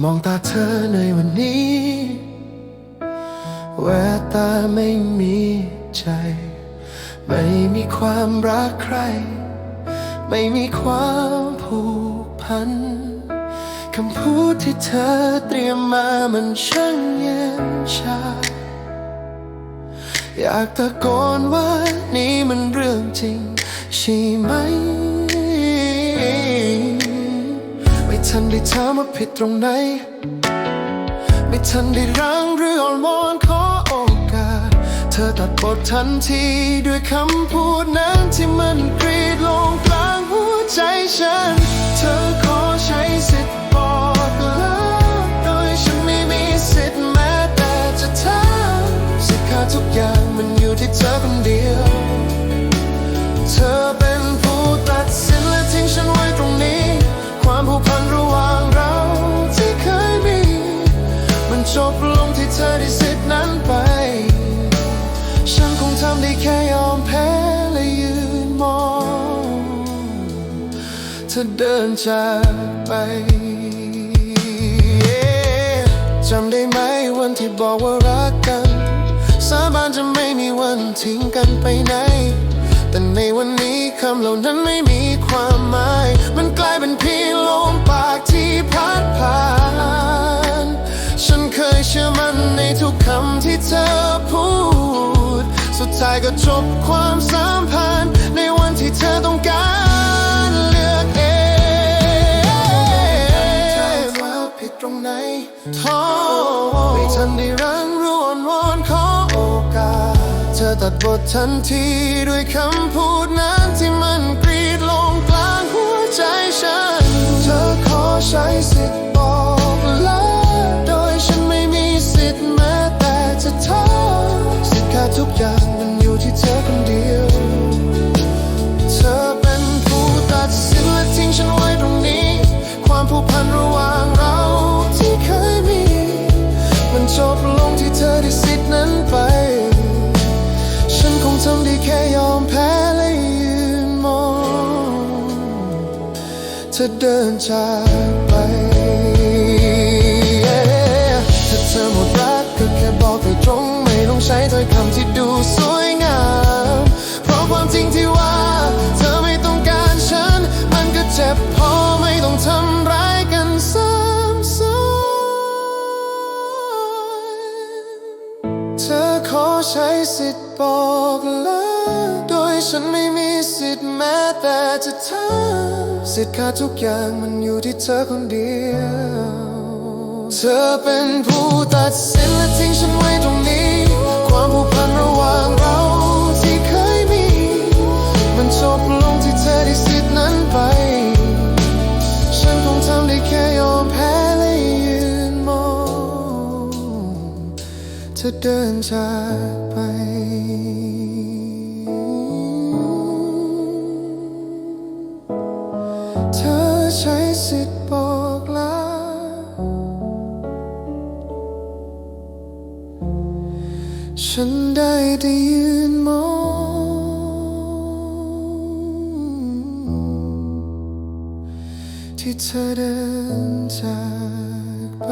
มองตาเธอในวันนี้ แววตาไม่มีใจ ไม่มีความรักใคร ไม่มีความผูกพัน คำพูดที่เธอเตรียมมามันช่างเย็นชา อยากตะโกนว่านี่มันเรื่องจริงใช่ไหม ทันได้ถามว่าผิดตรงไหน ไม่ทันได้รังหรืออ่อนวอนขอโอกาส เธอตัดบททันทีด้วยคำพูดนั้นที่มันกรีดลงกลางหัวใจฉัน เธอขอใช้สิทธิ์บอกเลิกโดยฉันไม่มีสิทธิ์แม้แต่จะถามสิทธิ์ขาดทุกอย่างมันอยู่ที่เธอคนเดียว เธอเป็น ความผูกพันระหว่างเราที่เคยมี มันจบลงที่เธอได้สิทธินั้นไป ฉันคงทำได้แค่ยอมแพ้และยืนมอง เธอเดินจากไปจำได้ไหมวันที่บอกว่ารักกัน สาบานจะไม่มีวันทิ้งกันไปไหน ทุกคำที่เธอพูด สุดท้ายก็จบความสัมพันธ์ในวันที่เธอต้องการเลือกเองว่าผิดตรงไหนท้อไม่ทันได้รังรวนวอนขอโอกาส เธอตัดบททันทีด้วยคำพูดนั้นที่มัน อเดินจากไป ถ้าเธอหมดรักก็แค่บอกไปตรงไม่ต้องใช้ถ้อยคำที่ดูสวยงาม เพราะความจริงที่ว่า เธอไม่ต้องการฉัน มันก็เจ็บพอไม่ต้องทำร้ายกันซ้ำซ้อนเธอขอใช้สิทธิ์บอกเลิกโดย ฉันไม่มีสิทธิ์แม้แต่จะถามสิทธิ์ขาดทุกอย่างมันอยู่ที่เธอคนเดียว เธอเป็นผู้ตัดสินและทิ้งฉันไว้ตรงนี้ ความผูกพันระหว่างเราที่เคยมี มันจบลงที่เธอได้สิทธินั้นไป ฉันคงทำได้แค่ยอมแพ้และยืนมอง เธอเดินจากไป ใช้สิทธิ์บอกลาฉันได้แต่ยืนมอง ที่เธอเดินจากไป